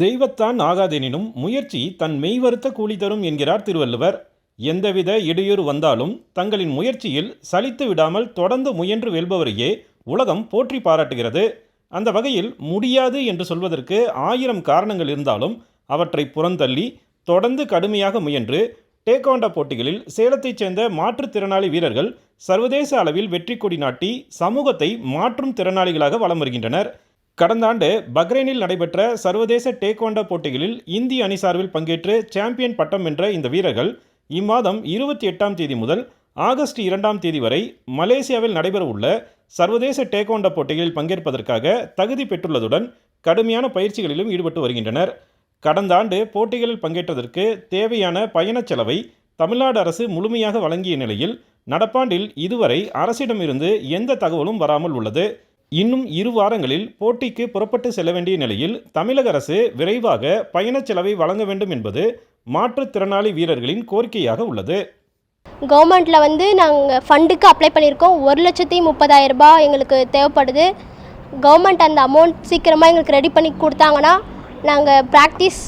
தெய்வத்தான் ஆகாதெனினும் முயற்சி தன் மெய்வருத்த கூலி தரும் என்கிறார் திருவள்ளுவர். எந்தவித இடையூறு வந்தாலும் தங்களின் முயற்சியில் சலித்து விடாமல் தொடர்ந்து முயன்று வெல்பவரையே உலகம் போற்றி பாராட்டுகிறது. அந்த வகையில் முடியாது என்று சொல்வதற்கு ஆயிரம் காரணங்கள் இருந்தாலும் அவற்றை புறந்தள்ளி தொடர்ந்து கடுமையாக முயன்று டேகோண்டா போட்டிகளில் சேலத்தைச் சேர்ந்த மாற்றுத்திறனாளி வீரர்கள் சர்வதேச அளவில் வெற்றி கொடி நாட்டி சமூகத்தை மாற்றும் திறனாளிகளாக வலம் வருகின்றனர். கடந்த ஆண்டு பக்ரைனில் நடைபெற்ற சர்வதேச டேக்வாண்டோ போட்டிகளில் இந்திய அணி சார்பில் பங்கேற்று சாம்பியன் பட்டம் வென்ற இந்த வீரர்கள் இம்மாதம் இருபத்தி எட்டாம் தேதி முதல் ஆகஸ்ட் இரண்டாம் தேதி வரை மலேசியாவில் நடைபெறவுள்ள சர்வதேச டேக்வாண்டோ போட்டிகளில் பங்கேற்பதற்காக தகுதி பெற்றுள்ளதுடன் கடுமையான பயிற்சிகளிலும் ஈடுபட்டு வருகின்றனர். கடந்த ஆண்டு போட்டிகளில் பங்கேற்றதற்கு தேவையான பயணச் செலவை தமிழ்நாடு அரசு முழுமையாக வழங்கிய நிலையில் நடப்பாண்டில் இதுவரை அரசிடமிருந்து எந்த தகவலும் வராமல் உள்ளது. இன்னும் இரு வாரங்களில் போட்டிக்கு புறப்பட்டு செல்ல வேண்டிய நிலையில் தமிழக அரசு விரைவாக பயணச் செலவை வழங்க வேண்டும் என்பது மாற்றுத்திறனாளி வீரர்களின் கோரிக்கையாக உள்ளது. கவர்மெண்ட்டில் வந்து நாங்கள் ஃபண்டுக்கு அப்ளை பண்ணியிருக்கோம். ஒரு லட்சத்தி முப்பதாயிரம் ரூபாய் எங்களுக்கு தேவைப்படுது. கவர்மெண்ட் அந்த அமௌண்ட் சீக்கிரமாக எங்களுக்கு ரெடி பண்ணி கொடுத்தாங்கன்னா நாங்கள் ப்ராக்டிஸ்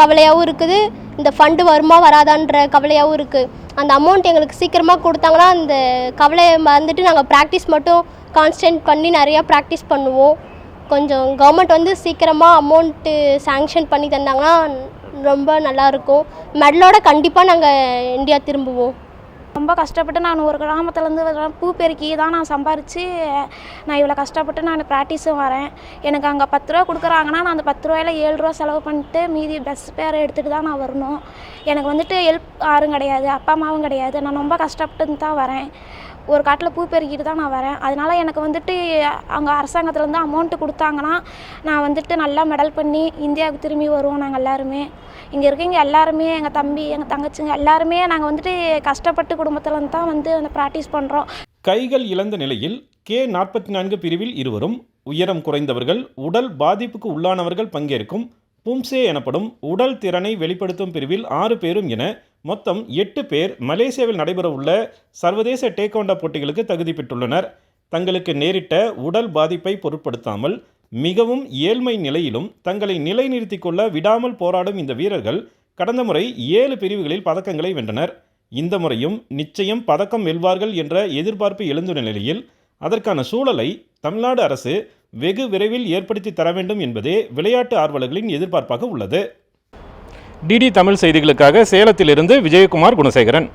கவலையாகவும் இருக்குது. இந்த ஃபண்டு வருமா வராதான்ற கவலையாகவும் இருக்குது அந்த அமௌண்ட் எங்களுக்கு சீக்கிரமாக கொடுத்தாங்கன்னா அந்த கவலையை மறந்துட்டு நாங்கள் ப்ராக்டிஸ் மட்டும் கான்ஸ்டன்ட் பண்ணி நிறையா ப்ராக்டிஸ் பண்ணுவோம். கொஞ்சம் கவர்மெண்ட் வந்து சீக்கிரமாக அமௌண்ட்டு சேங்ஷன் பண்ணி தந்தாங்கன்னா ரொம்ப நல்லாயிருக்கும் மெடலோட கண்டிப்பாக நாங்கள் இந்தியா திரும்புவோம். ரொம்ப கஷ்டப்பட்டு நான் ஒரு கிராமத்துலேருந்து பூ பெருக்கி தான் நான் சம்பாரித்து நான் இவ்வளோ கஷ்டப்பட்டு நான் ப்ராக்டிஸும் வரேன். எனக்கு அங்கே பத்து ரூபா கொடுக்குறாங்கன்னா நான் அந்த பத்து ரூபாயில ஏழு ரூபா செலவு பண்ணிட்டு மீதி பஸ் பேரை எடுத்துகிட்டு தான் நான் வரணும். எனக்கு வந்துட்டு ஹெல்ப் யாரும் கிடையாது அப்பா அம்மாவும் கிடையாது. நான் ரொம்ப கஷ்டப்பட்டு தான் வரேன். ஒரு காட்டில் பூ பெருக்கிட்டு தான் நான் வரேன். அதனால் எனக்கு வந்துட்டு அங்கே அரசாங்கத்துலேருந்து அமௌண்ட்டு கொடுத்தாங்கன்னா நான் வந்துட்டு நல்லா மெடல் பண்ணி இந்தியாவுக்கு திரும்பி வருவோம் நாங்கள் எல்லாருமே. இங்கே இருக்கவங்க எல்லாருமே எங்கள் தம்பி எங்கள் தங்கச்சிங்க எல்லாருமே நாங்கள் வந்துட்டு கஷ்டப்பட்டு குடும்பத்துலேருந்து தான் வந்து அந்த ப்ராக்டிஸ் பண்ணுறோம் கைகள் இழந்த நிலையில் கே நாற்பத்தி நான்கு பிரிவில் இருவரும் உயரம் குறைந்தவர்கள் உடல் பாதிப்புக்கு உள்ளானவர்கள் பங்கேற்கும் பும்சே எனப்படும் உடல் திறனை வெளிப்படுத்தும் பிரிவில் ஆறு பேரும் என மொத்தம் எட்டு பேர் மலேசியாவில் நடைபெறவுள்ள சர்வதேச டேக்வாண்டோ போட்டிகளுக்கு தகுதி பெற்றுள்ளனர். தங்களுக்கு நேரிட்ட உடல் பாதிப்பை பொருட்படுத்தாமல் மிகவும் ஏழ்மை நிலையிலும் தங்களை நிலைநிறுத்திக் கொள்ள விடாமல் போராடும் இந்த வீரர்கள் கடந்த முறை ஏழு பிரிவுகளில் பதக்கங்களை வென்றனர். இந்த முறையும் நிச்சயம் பதக்கம் வெல்வார்கள் என்ற எதிர்பார்ப்பு எழுந்துள்ள நிலையில் அதற்கான சூழலை தமிழ்நாடு அரசு வெகு விரைவில் ஏற்படுத்தி தர வேண்டும் என்பதே விளையாட்டு ஆர்வலர்களின் எதிர்பார்ப்பாக உள்ளது. டிடி தமிழ் செய்திகளுக்காக சேலத்திலிருந்து விஜயகுமார் குணசேகரன்.